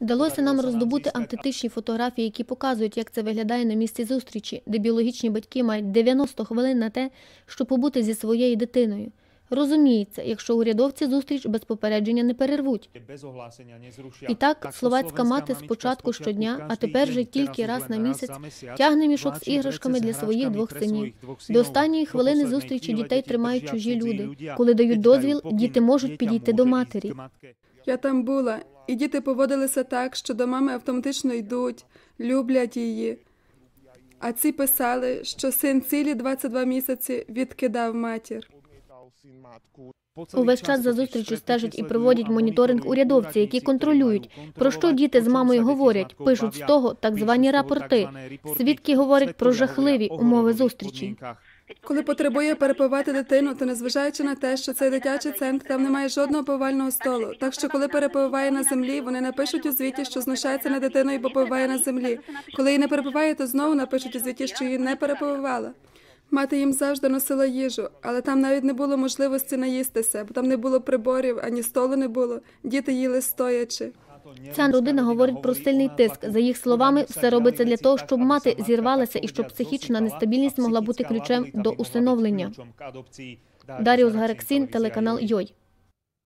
Вдалося нам роздобути автентичні фотографії, які показують, як це виглядає на місці зустрічі, де біологічні батьки мають 90 хвилин на те, щоб побути зі своєю дитиною. Розуміється, якщо урядовці зустріч без попередження не перервуть. І так, словацька мати спочатку щодня, а тепер вже тільки раз на місяць тягне мішок з іграшками для своїх двох синів. До останньої хвилини зустрічі дітей тримають чужі люди. Коли дають дозвіл, діти можуть підійти до матері. Я там була, і діти поводилися так, що до мами автоматично йдуть, люблять її. А ці писали, що син цілі 22 місяці відкидав матір. Увесь час за зустрічю стежать і проводять моніторинг урядовці, які контролюють, про що діти з мамою говорять, пишуть з того так звані рапорти. Свідки говорять про жахливі умови зустрічі. Коли потребує перепивати дитину, то незважаючи на те, що цей дитячий центр там немає жодного повального столу. Так що, коли перепиває на землі, вони напишуть у звіті, що знущається над дитиною, бо повиває на землі. Коли її не перепиває, то знову напишуть у звіті, що її не перепивала. Мати їм завжди носила їжу, але там навіть не було можливості наїстися, бо там не було приборів, ані столу не було. Діти їли стоячи. Ця родина говорить про сильний тиск. За їх словами, все робиться для того, щоб мати зірвалася і щоб психічна нестабільність могла бути ключем до усиновлення. Даріус Гарексін, телеканал Йой.